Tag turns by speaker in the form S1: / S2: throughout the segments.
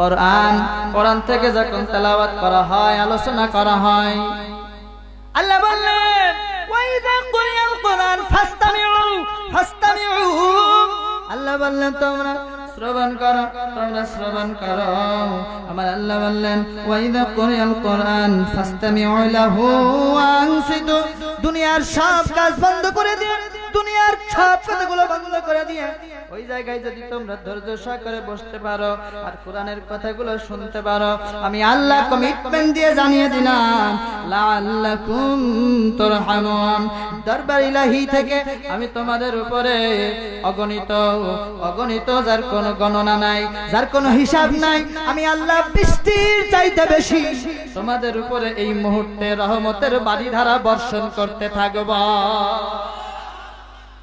S1: কোরআন কোরআন থেকে যখন তেলাওয়াত করা হয়, আলোচনা করা হয়। আল্লাহ বললেন, ওয়াইদা কুরিয়াল কোরআন ফাসতামিউ ফাসতামিউ। আল্লাহ বললেন, তোমরা শ্রবণ করো, তোমরা শ্রবণ করো। আমার আল্লাহ বললেন, ওয়াইদা কুরিয়াল কোরআন ফাসতামিউ লাহু ওয়ানসিতু দুনিয়ার সব কাজ বন্ধ করে দিয়ে দুনিয়ার সব কথাগুলো বন্ধ করে দিয়ে, ওই জায়গায় যদি তোমরা ধৈর্য সহকারে বসতে পারো আর কোরআনের কথাগুলো শুনতে পারো, আমি আল্লাহ কমিটমেন্ট দিয়ে জানিয়ে দিলাম, লাআল্লাকুম তুরহামুন। দরবার ইলাহি থেকে আমি তোমাদের উপরে অগণিত অগণিত যার কোনো গণনা নাই, যার কোনো হিসাব নাই, আমি আল্লাহ বৃষ্টির চাইতে বেশি তোমাদের উপরে এই মুহূর্তে রহমতের বাড়ি ধারা বর্ষণ করতে থাকব।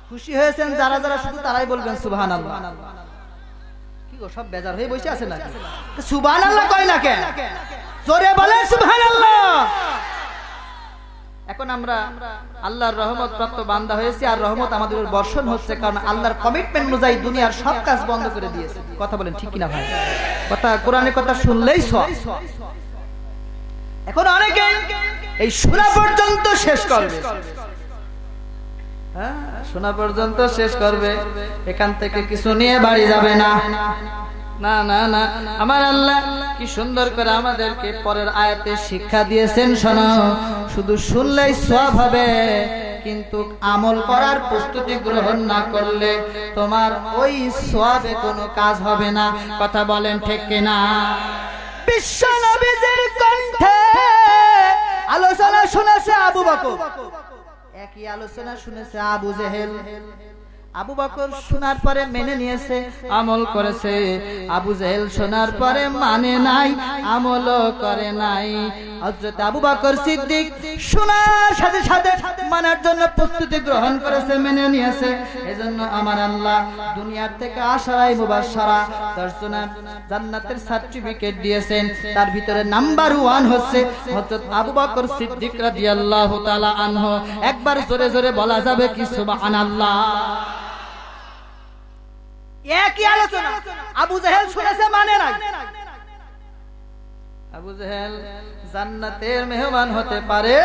S1: খুশি হয়েছেন, যারা যারা শুধু তারাই বলবেন সুবহান আল্লাহ কি গো, সব বেজার হয়ে বসে আছে নাকি? সুবহান আল্লাহ কয় না কেন জোরে বলেন সুবহান আল্লাহ এখন আমরা আল্লাহর রহমত প্রাপ্ত বান্দা হয়েছি আর রহমত আমাদের বর্ষণ হচ্ছে, কারণ আল্লাহর কমিটমেন্ট অনুযায়ী দুনিয়ার সব কাজ বন্ধ করে দিয়েছে। কথা বলেন ঠিক কিনা ভাই? কথা, কোরআনের কথা শুনলেই সব এখন অনেকে এই শোনা পর্যন্ত শেষ করবে। শোনা পর্যন্ত শেষ করবে। এখান থেকে কিছু নিয়ে বাড়ি যাবে না। না না না। আমার আল্লাহ কি সুন্দর করে আমাদেরকে পরের আয়াতে শিক্ষা দিয়েছেন, শোনো। শুধু শুনলেই সব হবে, কিন্তু আমল করার প্রস্তুতি গ্রহণ না করলে তোমার ওই সবে কোনো কাজ হবে না। কথা বলেন ঠিক কিনা? বিশ্ব নবীদের কণ্ঠে আলোচনা শুনেছে আবু বকর। একই আলোচনা শুনেছে আবু জেহেল। আবু বকর শোনার পরে মেনে নিয়েছে, আমল করেছে। আবু জেহেল শোনার পরে মানে নাই, আমলও করে নাই। হযরত আবু বকর সিদ্দিক শোনার সাথে সাথে মানার জন্য প্রস্তুতি গ্রহণ করেছে, মেনে নিয়েছে। এজন্য আমার আল্লাহ দুনিয়ার থেকে আশারাই মুবাশশারা দর্শনার জান্নাতের সার্টিফিকেট দিয়েছেন। তার ভিতরে নাম্বার ওয়ান হচ্ছে হযরত আবু বকর সিদ্দিক রাদিয়াল্লাহু তাআলা আনহু। একবার জোরে জোরে বলা যাবে কি, সুবহানাল্লাহ। একই আলোচনা। আবু জাহেল শুনেছে মানে নাই। আবু জাহেল জান্নাতের মেহমান হতে পারে।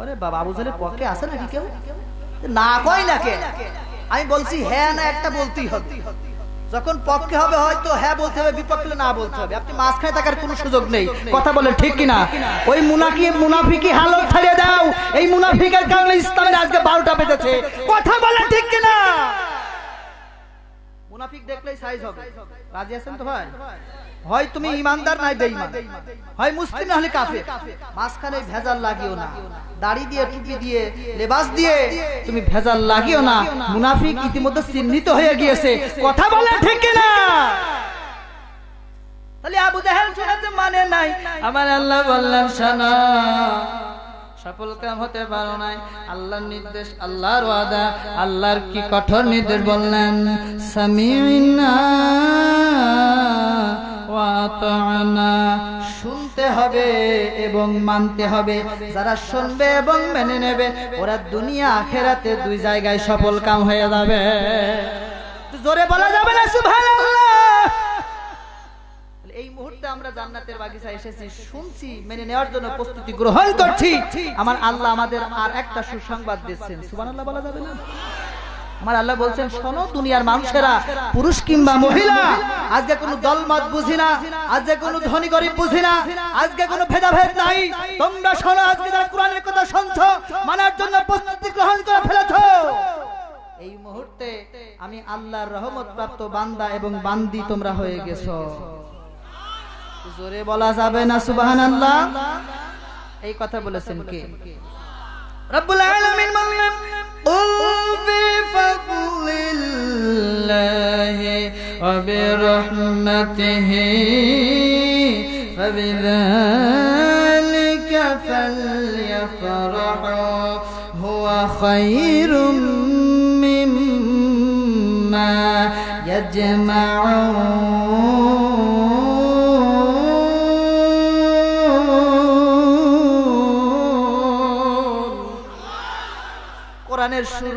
S1: আরে বাবা, আবু জাহেলের পক্ষে আছে নাকি কেউ? না না আমি বলছি হ্যাঁ না, একটা বলতেই হবে। যখন পক্ষে হবে, হয়তো হ্যাঁ বলতে হবে, বিপক্ষে না বলতে হবে। আপনি মাঝখানে থাকার কোনো সুযোগ নেই। কথা বলেন, ঠিক কিনা? ওই মুনাকি মুনাফিকি হালত ছাড়িয়ে দাও। এই মুনাফিকের কারণে ইসলামের আজকে বারোটা বেজেছে। কথা বলেন, ঠিক কিনা? মুনাফিক দেখলেই সাইজ হবে। রাজি আছেন তো ভাই? হয় তুমি ইমানদার, নাই বেঈমান। হয় মুসলিম, না হলে কাফের। ভেজাল লাগিও না। দাড়ি দিয়ে, টুপি দিয়ে, লেবাস দিয়ে তুমি ভেজাল লাগিও না। মুনাফিক ইতিমধ্যে চিহ্নিত হয়ে গিয়েছে। কথা বলে ঠিক না তাহলে আবু জাহেল মানে নাই। আমার আল্লাহ বললেন, শোনা। সফল কাম হতে পারো নাই। আল্লাহর নির্দেশ, আল্লাহর ওয়াদা, আল্লাহর কি কঠোর নির্দেশ বললেন? সামিনা শুনতে হবে এবং মানতে হবে। যারা শুনবে এবং মেনে নেবে, ওরা দুনিয়া আখেরাতে দুই জায়গায় সফল কাম হয়ে যাবে। জোরে বলা যাবে না, সুবহানাল্লাহ। মুহূর্তে আমরা জান্নাতের বাগিচা এসেছি, শুনছি, মেনে নেওয়ার জন্য প্রস্তুতি গ্রহণ করছি। আমার আল্লাহ আমাদের আর একটা সুসংবাদ দিচ্ছেন। বলা যাবে না? আমার আল্লাহ বলছেন, শোনো দুনিয়ার মানুষেরা, পুরুষ কিংবা মহিলা, আজকে কোনো দলমত বুঝি না, আজকে কোনো ধনী গরিব বুঝি না, আজকে কোনো ভেদাভেদ নাই। তোমরা শোনো, আজকে যারা কোরআনের কথা শুনছো, মানার জন্য প্রস্তুতি গ্রহণ করে ফেলেছো। এই মুহূর্তে আমি আল্লাহর রহমত প্রাপ্ত বান্দা এবং বান্দি তোমরা হয়ে গেছো। জোরে বলা যাবে না সুবহানাল্লাহ এই কথা বলেছেন কে রব্বুল আলামিন বললেন قل بفضل الله وبرحمته فبذلك فليفرحوا هو خير مما يجمعون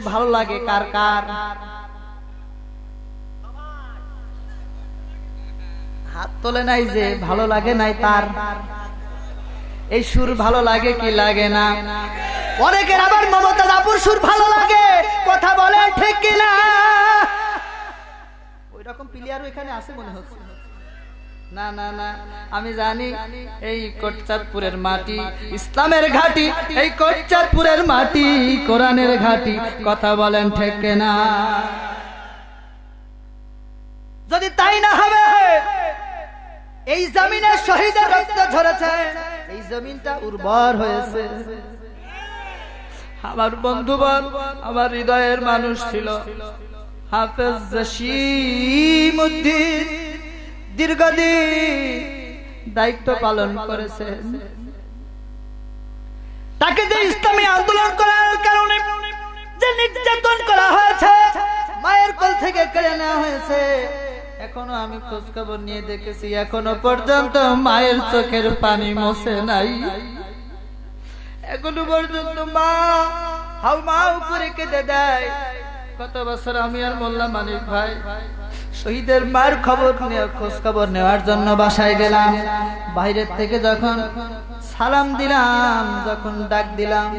S1: ভালো লাগে, কার কার? হাত তোলে নাই যে ভালো লাগে নাই তার। এই সুর ভালো লাগে কি লাগে না? অনেকের আবার মমতা আপুর সুর ভালো লাগে, কথা বলে ঠিক কিনা? ওই রকম প্লেয়ারও এখানে আছে মনে হচ্ছে। না না না। আমি জানি এই কোটচাঁদপুরের মাটি, ইসলামের ঘাটি, এই কোটচাঁদপুরের মাটি, কোরআনের ঘাটি, কথা বলেন ঠেকে না যদি তাই না হবে, এই জমিনে শহীদের রক্ত ঝরেছে, এই জমিনটা উর্বর হয়েছে। আমার বন্ধুবর আমার হৃদয়ের মানুষ ছিল হাফেজ জসিমউদ্দিন। দীর্ঘদিন দায়িত্ব পালন করেছেন তাকে যে ইসলামী আন্দোলন করার কারণে যে নির্যাতন করা হয়েছে, মায়ের থেকে কেড়ে নেওয়া হয়েছে, এখনও আমি খোঁজ খবর নিয়ে দেখেছি, এখনও পর্যন্ত মায়ের চোখের পানি মোছে নাই। এখনও পর্যন্ত মা হাউ মাউ করে কেঁদে দেয়। কত বছর আমি আর মোল্লা মানিক ভাই ভাই শহীদের মার খবর খোঁজ খবর নেওয়ার জন্য বাসায় গেলাম। বাইরের থেকে যখন সালাম দিলাম, যখন ডাক দিলাম,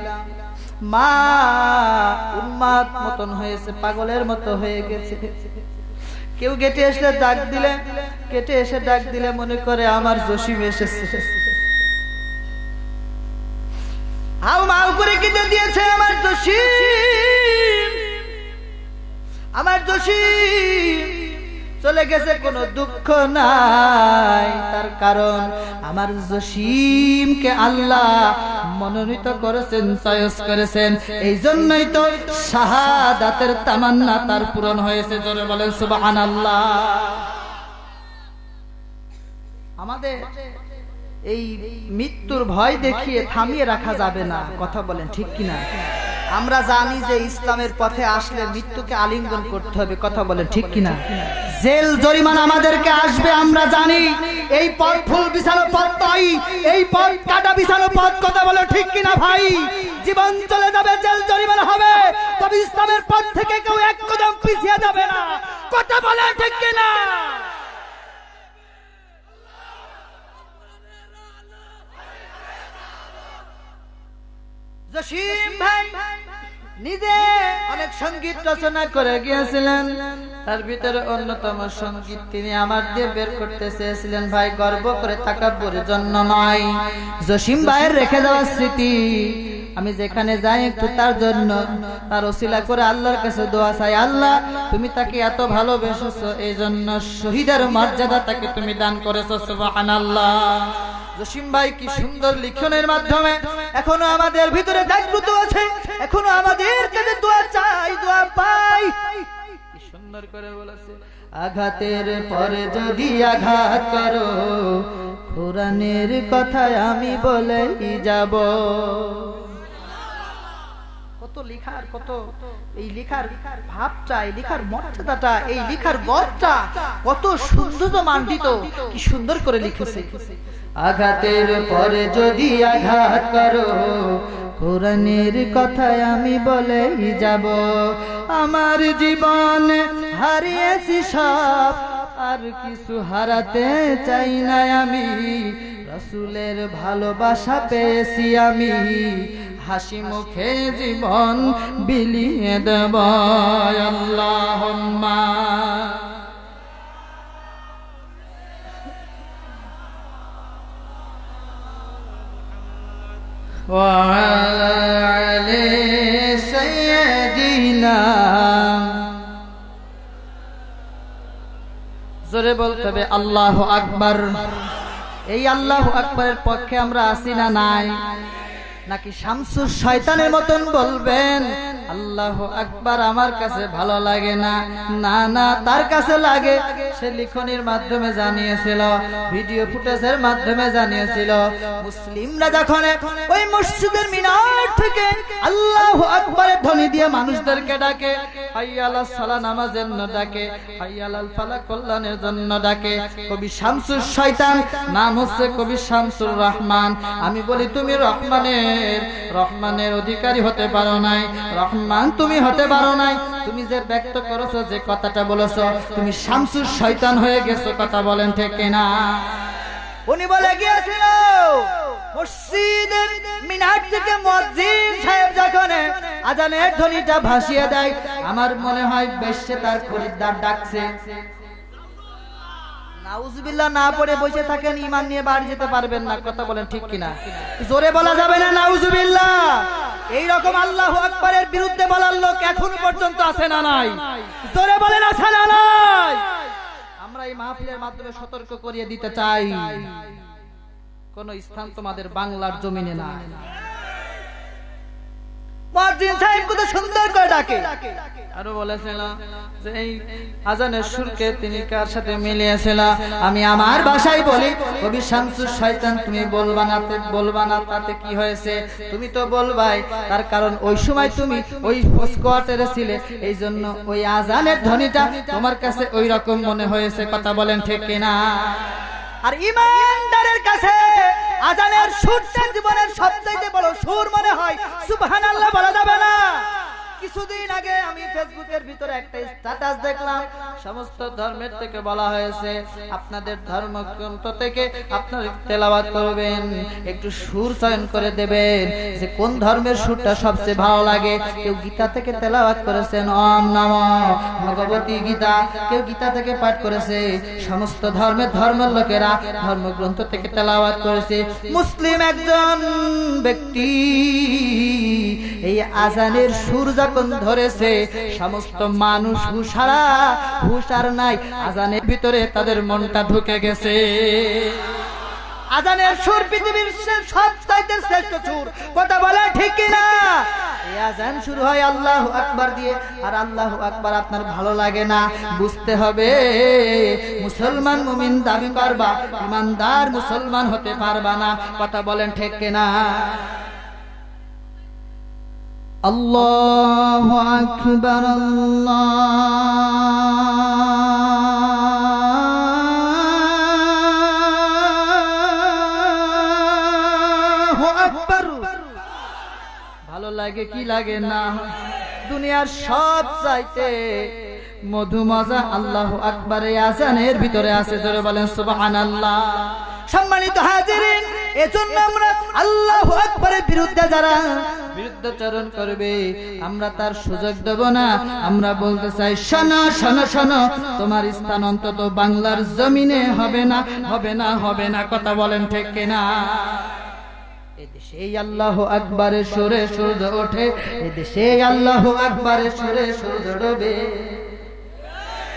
S1: মা উন্মাদ মতন হয়েছে, পাগলের মতো হয়ে গেছে। কেউ গেটে এসে ডাক দিলে কেটে এসে ডাক দিলে মনে করে আমার জসিম এসেছে। হাউ মাউ করে কেটে দিয়েছে আমার জসিম। আমার জসিম চলে গেছে কোনো দুঃখ নাই। তার কারণ আমার জসিমকে আল্লাহ মনোনীত করেছেন, চয়েস করেছেন। এই জন্যই তো শাহাদাতের তামান্না তার পূরণ হয়েছে। জোরে বলেন সুবাহান আল্লাহ আমাদের এই মৃত্যুর ভয় দেখিয়ে থামিয়ে রাখা যাবে না। কথা বলেন, ঠিক কিনা? আমরা জানি যে ইসলামের পথে আসলে মৃত্যুকে আলিঙ্গন করতে হবে, কথা বলেন ঠিক কিনা? জেল জরিমানা আমাদেরকে আসবে, আমরা জানি। এই পথ ফুল বিছানো পথ নয়, এই পথ কাটা বিছানো পথ, কথা বলে ঠিক কিনা ভাই? জীবন চলে যাবে, জেল জরিমানা হবে, তবে ইসলামের পথ থেকে কেউ এক কদম পিছিয়ে যাবে না। কথা বলে নিজে অনেক সংগীত রচনা করে গিয়েছিলেন। তার ভিতরে অন্যতম সংগীত তিনি আমার দিয়ে বের করতে চেয়েছিলেন, ভাই, গর্ব করে তাকাব্বুরের জন্য নয়। জসিম ভাইয়ের রেখে দেওয়া স্মৃতি, আমি যেখানে যাই একটু তার জন্য। তার ওসিলা করে আল্লাহর কাছে দোয়া চাই, আল্লাহ, তুমি তাকে এত ভালোবেসেছো এই জন্য শহীদের মর্যাদা তাকে তুমি দান করেছ, সুবহানাল্লাহ। জসিম ভাই কি সুন্দর লিখনের মাধ্যমে এখনও আমাদের ভিতরে জাগ্রত আছে, এখনও আমাদের কাছে দোয়া চাই, দোয়া পাই। কি সুন্দর করে বলেছে, আঘাতের পরে যদি আঘাত করো, কোরআনের কথায় আমি বলেই যাব। কত লিখার, কত এই লিখার ভাবটা, এই লিখার মর্যাদাটা, এই লিখার গদটা, কত সুন্দর মান্ডিত কি সুন্দর করে লিখেছে। আঘাতের পরে যদি আঘাত করো, কোরআনের কথায় আমি বলেই যাব, আমার জীবন হারিয়েছি সব, আর কিছু হারাতে চাই না আমি, রসুলের ভালোবাসা পেয়েছি আমি, হাসি মুখে জীবন বিলিয়ে দেব আল্লাহ وعلى علي سيدنا জোরে বলতে হবে আল্লাহ আকবার এই আল্লাহ আকবরের পক্ষে আমরা আসি না নাই নাকি শামসুর শয়তানের মতন বলবেন? আল্লাহ আকবার, আমার কাছে ভালো লাগে না। না না, তার কাছে লাগে। সে লিখনির মাধ্যমে জানিয়েছিল, ভিডিও ফুটেজের মাধ্যমে জানিয়েছিল। মুসলিমরা যখন ওই মসজিদের মিনার থেকে আল্লাহ আকবরের ধ্বনি দিয়ে মানুষদেরকে ডাকে, হাইয়ালা সালা নামাজের জন্য ডাকে হাইয়ালাল ফালা কল্যাণের জন্য ডাকে, কবি শামসুর শয়তান, নাম হচ্ছে কবি শামসুর রহমান। আমি বলি, তুমি রহমানের রহমানের অধিকারী হতে পারো নাই। রহমান, তুমি হতে পারো নাই। তুমি যে ব্যক্ত করেছ, যে কথাটা বলেছ, তুমি শামসুর শয়তান হয়ে গেছো, কথা বলেন ঠিক কিনা? উনি বলে গিয়েছিল থেকে আজানের ধ্বনিটা ভাসিয়ে দেয়, আমার মনে হয় বেশে তার খরিদ্দার ডাকছে। নাউজুবিল্লাহ না পড়ে বসে থাকেন ইমান নিয়ে বাড়ি যেতে পারবেন না, কথা বলেন ঠিক কিনা? জোরে বলা যাবে না নাউজুবিল্লাহ? এই রকম আল্লাহ আকবরের বিরুদ্ধে বলার লোক এখনও পর্যন্ত আছে না নাই? জোরে বলেন, আছে না নাই? আমরা এই মাহফিলের মাধ্যমে সতর্ক করিয়ে দিতে চাই। কোন স্থান তোমাদের বাংলার জমিনে না মুয়াজ্জিন সাহেব কত সুন্দর করে ডাকে। আরও বলেছিল যে এই আজানের সুরকে তিনি কার সাথে মিলিয়েছিল? আমি আমার ভাষায় বলি কবি শামসুর শয়তান তুমি বলবা না বলবা না তাতে কি হয়েছে? তুমি তো বলবাই তার কারণ ওই সময় তুমি ওই স্কোয়ার্টারে ছিলে এই জন্য ওই আজানের ধ্বনিটা তোমার কাছে ওই রকম মনে হয়েছে কথা বলেন ঠিক কিনা? আর ইমানদারের কাছে আজানের সুরটা জীবনের সবচাইতে বড় সুর মনে হয়। সুবহানাল্লাহ বলা যাবে না। কিছুদিন আগে আমি ফেসবুকের ভিতরে একটা স্ট্যাটাস দেখলাম। সমস্ত ধর্মের থেকে বলা হয়েছে, আপনাদের ধর্মগ্রন্থ থেকে আপনারা তেলাওয়াত করবেন, একটু সুর চয়ন করে দেবেন, যে কোন ধর্মের সুরটা সবচেয়ে ভালো লাগে। কেউ গীতা থেকে তেলাওয়াত করেছেন ওম নম ভগবতী গীতা। কেউ গীতা থেকে পাঠ করেছে, সমস্ত ধর্মের ধর্মের লোকেরা ধর্মগ্রন্থ থেকে তেলাওয়াত করেছে। মুসলিম একজন ব্যক্তি, এই আজানের সুর যখন ধরেছে, সমস্ত মানুষ হুশারা। হুশার নাই, আজানের ভিতরে তাদের মনটা ঢুকে গেছে। আজানের সুর পৃথিবীর সে- সব চাইতে শ্রেষ্ঠ সুর। কথা বলে ঠিক এই আজান শুরু হয় আল্লাহ আকবার দিয়ে, আর আল্লাহ আকবার আপনার ভালো লাগে না, বুঝতে হবে। মুসলমান মুমিন দাবি করবা ইমানদার মুসলমান হতে পারবা না, কথা বলেন ঠিক কিনা? আল্লাহ আকবার আল্লাহ আকবার। ভালো লাগে কি লাগে না? দুনিয়ার সব চাইতে মধু মজা আল্লাহ আকবরে আজানের ভিতরে আছে ধরে বলেন সুবহানাল্লাহ। সম্মানিত হাজিরিন, এজন্য আমরা আল্লাহ আকবরের বিরুদ্ধে যারা বিরুদ্ধাচরণ করবে, আমরা তার সুযোগ দেব না। আমরা বলতে চাই, শোনো শোনো শোনো, তোমার স্থান অন্তত বাংলার জমিনে হবে না হবে না হবে না। কথা বলেন ঠিক কিনা? আল্লাহ আকবারে সুরে সূর্য ওঠে এদেশে আল্লাহ আকবারে সুরে সূর্য ডোবে।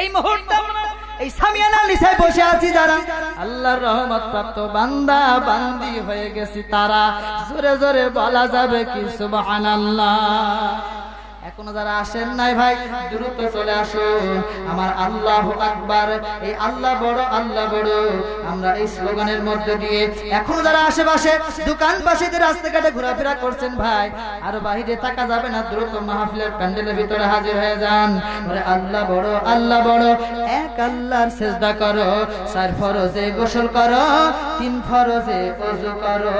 S1: এই মুহূর্তে এই সামিয়ানা বসে আছি যারা। আল্লাহর রহমত প্রাপ্ত বান্দা, বান্দি হয়ে গেছি তারা। জোরে জোরে বলা যাবে কি সুবহানাল্লাহ। এখনও যারা আসেন নাই ভাই, দ্রুত চলে আসুন আমার আল্লাহ আকবার। এই আল্লাহ বড় আল্লাহ বড়। আমরা এই স্লোগানের মধ্যে দিয়ে এখনও যারা আশেপাশে দোকান পাশে যে রাস্তাঘাটে ঘোরাফেরা করছেন ভাই, আর বাহিরে থাকা যাবে না, দ্রুত মাহফিলের প্যান্ডেলের ভিতরে হাজির হয়ে যান। আল্লাহ বড় আল্লাহ বড়। এক আল্লাহর সেজদা করো, চার ফরজে গোসল করো, তিন ফরজে ওযু করো।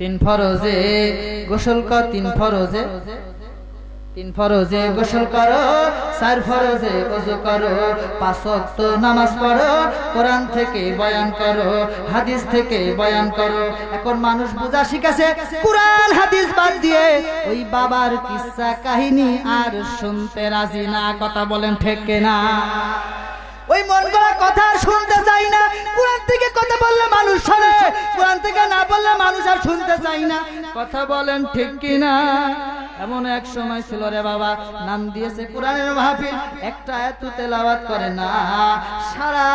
S1: তিন ফরজে গোসল কর, তিন ফরজে। তিন ফরজে গোসল করো, চার ফরজে ওযু করো, পাঁচ ওয়াক্ত নামাজ পড়ো, কোরআন থেকে বয়ান করো, হাদিস থেকে বয়ান করো। এখন মানুষ বুঝা শিখেছে, কোরআন, হাদিস বাদ দিয়ে ওই বাবার কিসা কাহিনী আর শুনতে রাজি না, কথা বলেন ঠেকে না ওই মন করা কথা শুনতে চাই না। কোরআন থেকে কথা বললে মানুষ শোনে কোরআন থেকে না বললে মানুষ আর শুনতে চাই না। কথা বলেন ঠিক কিনা? এমন এক সময় ছিল রে বাবা নাম দিয়েছে কোরআনের মাহফিল। একটা এত তেলাওয়াত করে না সারা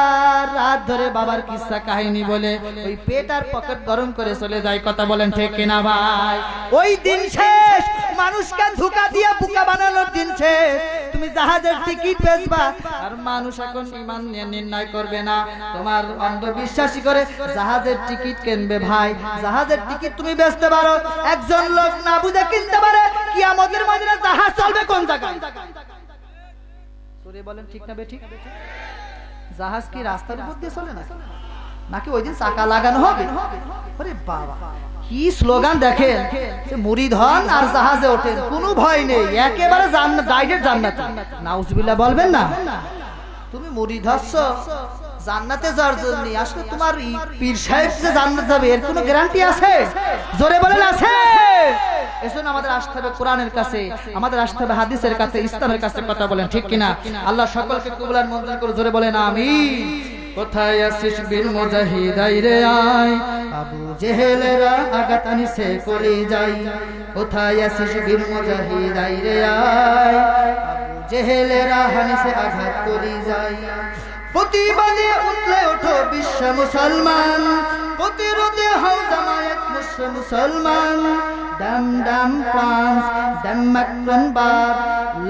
S1: রাত ধরে বাবার কিস্সা কাহিনী বলে ওই পেট আর পকেট গরম করে চলে যায়। কথা বলেন ঠিক কিনা ভাই? ওই দিন শেষ মানুষকে ধোকা দিয়ে বুকা বানানোর দিন শেষ। তুমি জাহাজের টিকিট বেচবা। আর মানুষ এখন ইমান নিয়ে নির্ণয় করবে না। তোমার অন্ধবিশ্বাসী করে জাহাজের টিকিট কিনবে ভাই। জাহাজের টিকিট তুমি বেচতে পারো। একজন লোক না বুঝে কিনতে পারে কি আমাদের মাঝে জাহাজ চলবে কোন জায়গায়। বলেন, ঠিক না বে, ঠিক? জাহাজ কি রাস্তার উপর দিয়ে চলে না নাকি ওই দিন চাকা লাগানো হবে? বাবা। কি স্লোগান দেখেন? যে মুড়ি ধন আর জাহাজে ওঠেন। কোনো ভয় নেই। একেবারে ডাইরেক্ট জান্নাত। নাউজুবিল্লাহ বলবেন না? তুমি মুড়ি ধরছ জান্নাতে যাওয়ার জন্য তোমার পীর সাহেব যে যাবে, এর কোনো গ্যারান্টি আছে? জোরে বলেন, আছে। আমাদের কাছে। আমাদের হাদিসের কাছে কাছে কথা বলেন, ঠিক আল্লাহ সকলকে কবুলার মঞ্জুর করে জোরে বলেন, আমিন। কোথায় আসিস বীর মুজাহিদাই রে আয়? আবু জেহেলেরা আঘাত আনিসে কলি যাই। কোথায় আসিস বীর মুজাহিদাই রে আয়? আবু জেহেলেরা হানিসে আঘাত করি যাই। প্রতিবাদে উঠলে ওঠো বিশ্ব মুসলমান। প্রতিরোধে হও জামায়াত বিশ্ব মুসলমান। ডাম ডাম ফ্রান্স ডেনমার্ক বাদ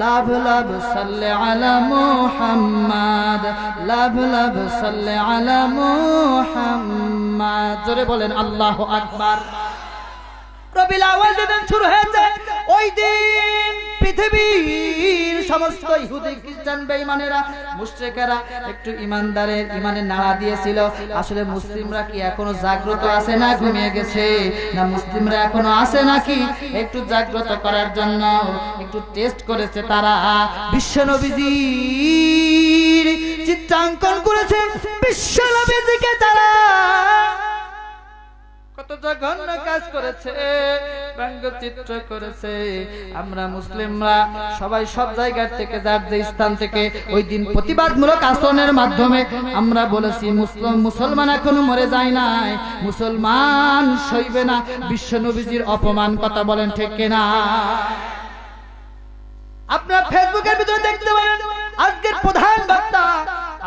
S1: লাভ লাভ, সাল্লে আলা মুহাম্মাদ। লাভ লাভ, সাল্লে আলা মুহাম্মাদ। জোরে বলেন, আল্লাহু আকবার। রবিল আওয়াল যেদিন শুরু হয়েছে, ওই দিন পৃথিবীর সমস্ত ইহুদি, খ্রিস্টান, বেঈমানেরা, মুশরিকেরা একটু ইমানদারের ইমানে নাড়া দিয়েছিল। আসলে মুসলিমরা কি এখনও জাগ্রত আছে না ঘুমিয়ে গেছে? না মুসলিমরা এখনও আছে নাকি? একটু জাগ্রত করার জন্য একটু টেস্ট করেছে তারা। বিশ্ব নবীজির চিত্রাঙ্কন করেছে বিশ্ব নবীজিকে তারা। কত জঘন্য কাজ করেছে, ব্যঙ্গচিত্র করেছে। আমরা মুসলিমরা সবাই সব জায়গার থেকে, যার যে স্থান থেকে ওই দিন প্রতিবাদমূলক আচরণের মাধ্যমে আমরা বলেছি, মুসলিম, মুসলমান এখনও মরে যায় নাই। মুসলমান সইবে না। বিশ্ব নবীজির অপমান কথা বলেন, ঠিক কিনা? আপনার ফেসবুকের ভিতরে দেখতে পারেন, আজকের প্রধান বক্তা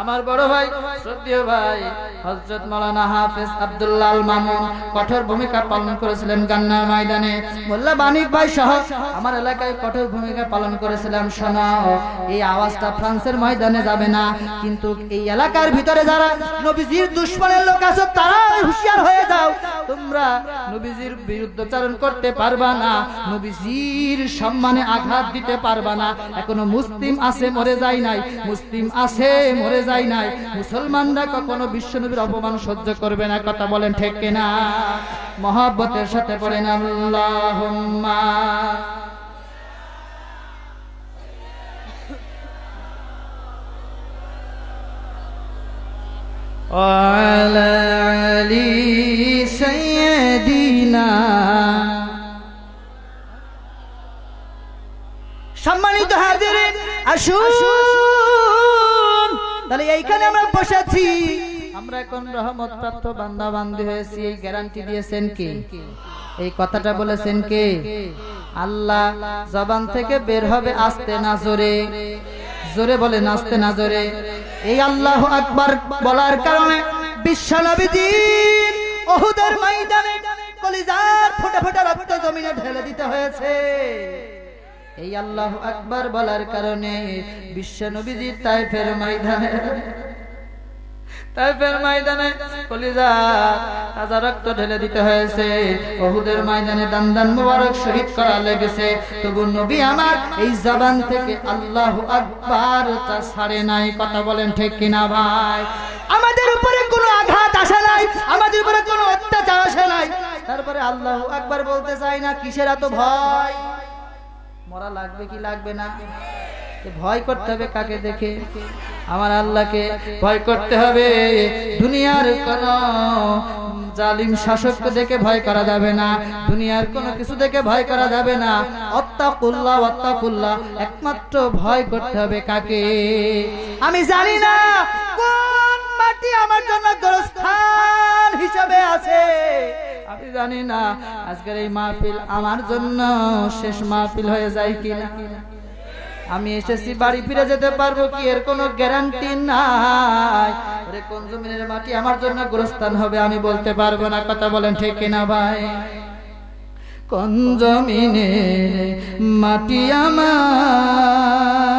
S1: আমার বড় ভাই, শ্রদ্ধেয় ভাই, হযরত মাওলানা হাফেজ আব্দুল্লাহ মামুন কঠোর ভূমিকা পালন করেছিলেন গান্নার ময়দানে। মোল্লা বানিক ভাই সহ আমার এলাকায় কঠোর ভূমিকা পালন করেছিলাম। শোনাও এই আওয়াজটা ফ্রান্সের ময়দানে যাবে না। কিন্তু এই এলাকার ভিতরে যারা নবীজির দুশ্মনের লোক আছো তারা হুঁশিয়ার হয়ে যাও। তোমরা নবীজির বিরুদ্ধচারণ করতে পারবা না, নবীজির সম্মানে আঘাত দিতে পারবা না। এখনও মুসলিম আছে, মরে যায় নাই। মুসলিম আছে, মরে যায় নাই মুসলমানরা কখনো বিশ্বনবীর অপমান সহ্য করবে না কথা বলেন ঠিক কিনা মহব্বতের সাথে পড়েন আল্লাহুম্মা وعلى علي سيدنا সম্মানিত হাজিরিন আসুন তাহলে এইখানে আমরা বসেছি আমরা এখন রহমত প্রাপ্ত বান্দা বান্দি হয়েছি, এই গ্যারান্টি দিয়েছেন কে? এই কথাটা বলেছেন কে? আল্লাহ জবান থেকে বের হবে আসতে না জোরে। জোরে বলে নাচতে না জোরে। এই আল্লাহ আকবার বলার কারণে বিশ্ব নবীজি ওহুদের ময়দানে কলিজার ফোটা ফোটা রক্ত জমিনে ঢেলে দিতে হয়েছে। এই আল্লাহ আকবার বলার কারণে বিশ্ব নবীজি ময়দানে, তাইফের ময়দানে আমাদের উপরে কোনো আঘাত আসে নাই, আমাদের উপরে কোনো অত্যাচার আসে নাই। তারপরে আল্লাহ আকবার বলতে চাই না, কিসের এত ভয়? মরা লাগবে কি লাগবে না? ভয় করতে হবে কাকে দেখে? আমার আল্লাহকে ভয় করতে হবে। দুনিয়ার কোন জালিম শাসককে দেখে ভয় করা যাবে না। দুনিয়ার কোনো কিছু দেখে ভয় করা যাবে না। অত্তাকুল্লাহ অত্তাকুল্লাহ একমাত্র ভয় করতে হবে কাকে? আমি জানি না। মাটি আমার জন্য গোরস্থান হিসাবে আছে। আমি জানি না আজকের এই মাহফিল আমার জন্য শেষ মাহফিল হয়ে যায় কিনা। আমি এসেছি, বাড়ি ফিরে যেতে পারব কি? এর কোনো গ্যারান্টি নাই। ওরে, কোন জমিনের মাটি আমার জন্য গোরস্থান হবে আমি বলতে পারব না। কথা বলেন ঠিক কিনা ভাই? কোন জমিনের মাটি আমার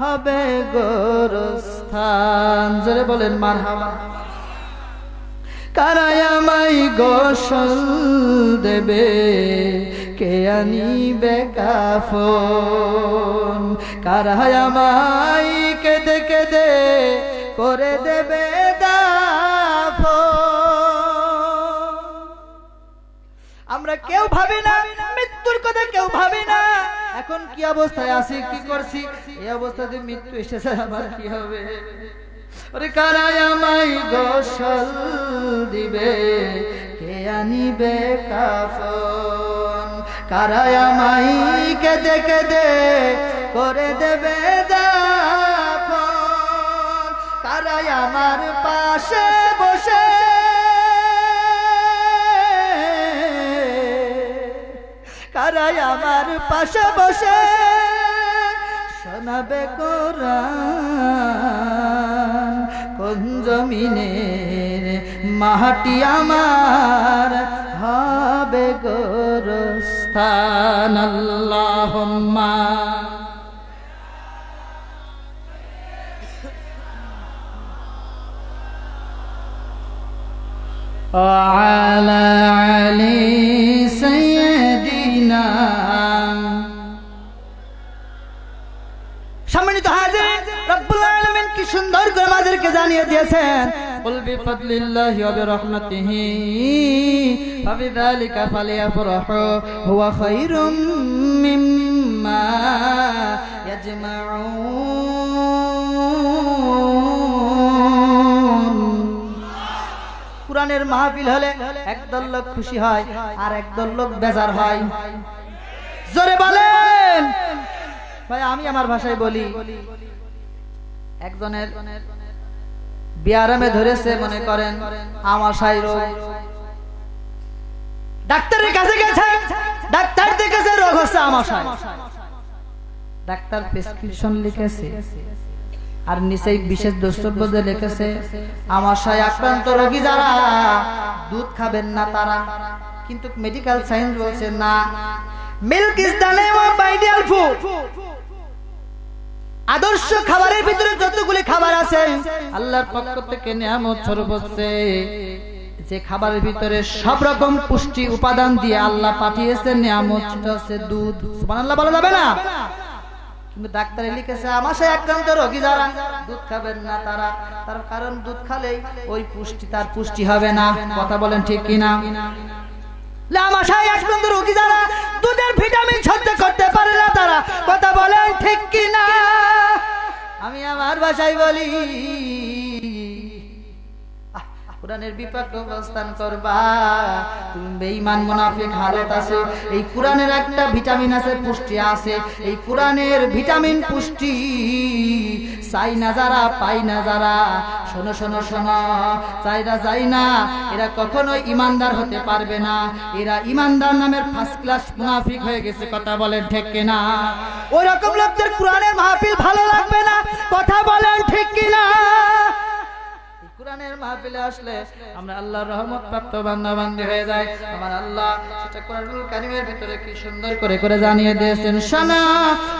S1: হবে গোরস্থান। জোরে বলেন মার হাওয়া কারাই আমায় গোসল দেবে? কে আনিবে কাফন? কারাই আমায় কেঁদে কেঁদে করে দেবে আমরা কেউ ভাবি না, মৃত্যুর কথা কেউ ভাবি না। এখন কি অবস্থায় আছি, কি করছি? এই অবস্থাতে মৃত্যু এসেছে আমার কি হবে? ওরে কারাই আমায় গোসল দিবে, কে আনিবে কাফন? কারাই আমায় কেঁদে কেঁদে করে দেবে দাফন? কারাই আমার পাশে কারাই আমার পাশে বসে শোনাবে কোরআন কোন জমিনের মাটি আমার হবে গোরস্থান আল্লাহুম্মা وعلى علي আমাদেরকে জানিয়ে দিয়েছেন قل بفضل الله وبرحمته فبذلك فليفرحوا هو خير مما يجمعون কোরআনের মাহফিল হলে একদল লোক খুশি হয় আর একদল লোক বেজার হয় জোরে বলেন ভাই আমি আমার ভাষায় বলি একজনের বিয়ারামে ধরেছে, মনে করেন আমাশাই রোগ ডাক্তারের কাছে গেছে, ডাক্তার দেখেছে, রোগ হচ্ছে আমাশাই ডাক্তার প্রেসক্রিপশন লিখেছে, আর নিচেই বিশেষ দ্রষ্টব্য যে লিখেছে আমাশায় আক্রান্ত রোগী যারা, দুধ খাবেন না তারা। কিন্তু মেডিকেল সায়েন্স বলছে, না। Milk is the name of ideal food আদর্শ খাবারের ভিতরে যতগুলি খাবার আছে, আল্লাহর পক্ষ থেকে নিয়ামত হচ্ছে যে খাবারের ভিতরে সব রকম পুষ্টি উপাদান দিয়ে আল্লাহ পাঠিয়েছেন নিয়ামত হচ্ছে দুধ। সুবহানাল্লাহ বলা যাবে না? কিন্তু ডাক্তারে লিখেছে আমার সেই আক্রান্ত রোগী যারা দুধ খাবেন না, তারা, তার কারণ দুধ খালেই ওই পুষ্টি, তার পুষ্টি হবে না। কথা বলেন ঠিক কিনা? লামাশাই আক্রান্ত রোগী যারা, দুধের ভিটামিন সহ্য করতে পারে না তারা। কথা বলেন ঠিক কিনা? আমি আমার ভাষায় বলি কোরআনের বিপক্ষে অবস্থান করবা। তুমি বেঈমান মুনাফিক হালত আছে। এই কোরআনের একটা ভিটামিন আছে, পুষ্টি আছে। এই কোরআনের ভিটামিন, পুষ্টি চাই না যারা পাই না যারা। শোনো শোনো শোনো, চাইরা যাই না। এরা কখনোই ইমানদার হতে পারবে না। এরা ইমানদার নামের ফার্স্ট ক্লাস মুনাফিক হয়ে গেছে, কথা বলেন ঠিক কিনা? ওই রকম লোকদের কোরআনের মাহফিল ভালো লাগবে না? কথা বলেন ঠিক কিনা? কোরআনের মাহফিলে আসলে আমরা আল্লাহর রহমত প্রাপ্ত বান্দা বান্দি হয়ে যায় আমার আল্লাহ সেটা কোরআনুল কারিমের ভিতরে কি সুন্দর করে করে জানিয়ে দিয়েছেন, শোনা,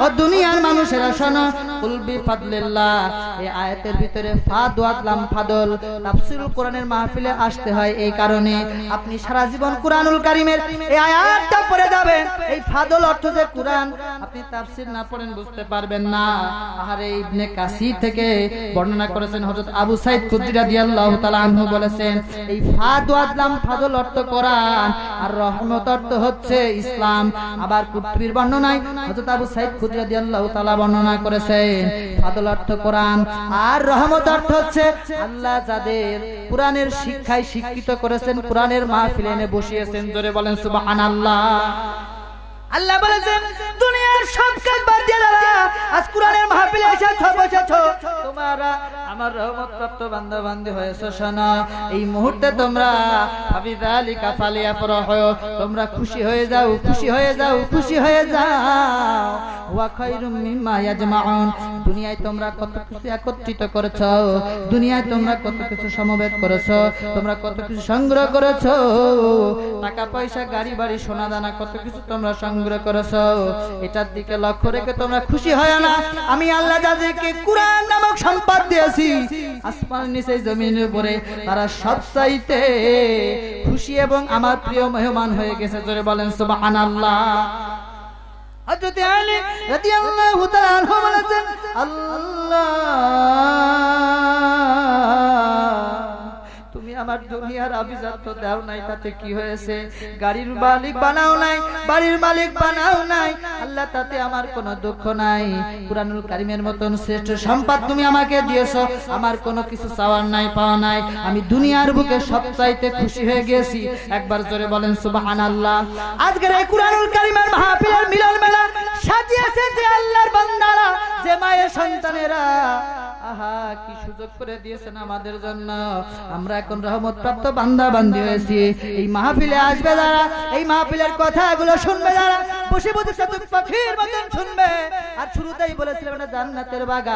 S1: ও দুনিয়ার মানুষেরা, শোনো, কুল বিফাদলিল্লাহ এই আয়াতের ভিতরে ফাদ, ওয়াদলাম, ফাদল, তাফসীরুল কোরআনের মাহফিলে আসতে হয় এই কারণে। আপনি সারা জীবন কোরআনুল কারিমের এই আয়াতটা পড়ে যাবেন। এই ফাদল অর্থ যে কোরআন, আপনি তাফসীর না পড়েন বুঝতে পারবেন না। আহারে ইবনে কাসির থেকে বর্ণনা করেছেন হযরত আবু সাইদ খুদরি রাদিয়াল্লাহু বলেছেন, এই ফাদল অর্থ কোরআন, আর রহমত অর্থ হচ্ছে ইসলাম। আবার বর্ণনায় বর্ণনা করেছেন, ফাদল অর্থ কোরআন আর রহমত অর্থ হচ্ছে আল্লাহ যাদের কোরআনের শিক্ষায় শিক্ষিত করেছেন, কোরআনের মাহফিলে এনে বসিয়েছেন। জোরে বলেন, সুবহানাল্লাহ। আল্লাহ বলেছেন, দুনিয়ার সব কাজ বাদ দিয়ে দাঁড়া। আজ কোরআনের মাহফিলে এসেছ বসেছো। তোমরা আমার রহমত প্রাপ্ত বান্দা বান্দি হয়েছো, শোনা। এই মুহূর্তে তোমরা ফাবিযালিকা হয় তোমরা খুশি হয়ে যাও, খুশি হয়ে যাও, খুশি হয়ে যাও। দুনিয়ায় তোমরা কত কিছু একত্রিত করেছ? দুনিয়ায় তোমরা কত কিছু সমবেত করেছ? তোমরা কত কিছু সংগ্রহ করেছ? টাকা, পয়সা, গাড়ি, বাড়ি সোনা দানা কত কিছু তোমরা সংগ্রহ করেছ? এটার দিকে লক্ষ্য রেখে তোমরা খুশি হয় না। আমি আল্লাহ যাদেরকে কুরআন নামক সম্পদ দিয়েছি আসমান নিচে, জমিনের উপরে, তারা সব চাইতে খুশি এবং আমার প্রিয় মেহমান হয়ে গেছে। জোরে বলেন, সুবহানাল্লাহ। হযরত আলী রাদিয়াল্লাহু তাআলা বলেছেন আল্লাহ দুনিয়ার আভিজাত্য দাও নাই, তাতে কি হয়েছে? গাড়ির মালিক বানাও নাই, বাড়ির মালিক বানাও নাই। আল্লাহ, তাতে আমার কোনো দুঃখ নাই। কারিমের মতন শ্রেষ্ঠ সম্পদ তুমি আমাকে দিয়েছ, আমার কোনো কিছু চাওয়ার নাই, পাওয়া নাই। আমি দুনিয়ার বুকে সবচাইতে খুশি হয়ে গেছি একবার জোরে বলেন, সুবহানাল্লাহ। আজকের এই কুরআনুল কারিমের মাহফিলের মিলন মেলা সাজিয়েছে যে আল্লাহর বান্দারা, যে মায়ের সন্তানেরা। আহা, কি সুযোগ করে দিয়েছেন আমাদের জন্য। আমরা এখন রহমত প্রাপ্ত বান্দা বান্দি হয়েছি। এই মাহফিলে আসবে যারা, এই মাহফিলের কথাগুলো শুনবে যারা, বসে বসে পাখির মতন শুনবে। আর শুরুতেই বলেছিলাম জান্নাতের বাগান।